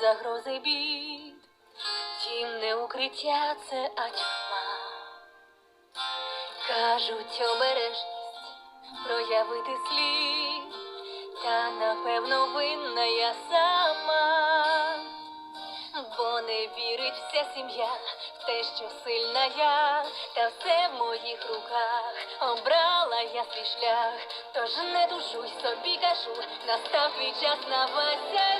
загрози бід. Втім, не укриття це, а тьма. Кажуть, обережність проявити слід, та напевно винна я сама, бо не вірить вся сім'я в те, що сильна я, та все в моїх руках обрала я свій шлях, тож не душуй собі, кажу, настав твій час на Вася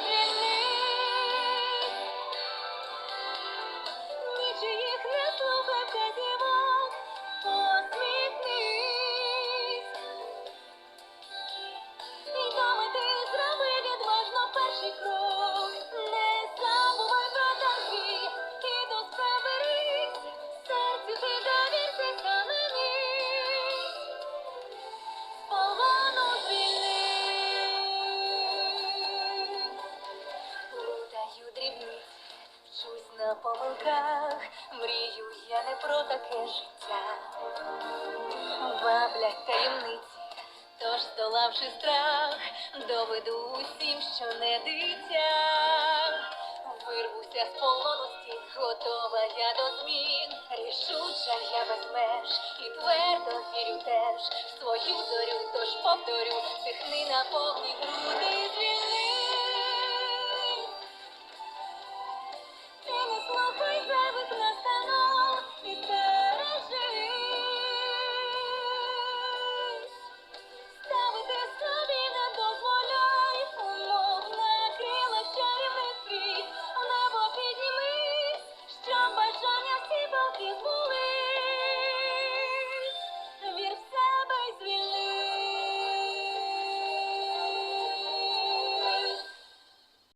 вчусь на помилках, мрію я не про таке життя. Баблять таємниці, тож здолавши страх, доведу усім, що не дитя. Вирвуся з полоності, готова я до змін, рішуча я без меж і твердо вірю теж в свою зорю, тож повторю, дихни на повні груди.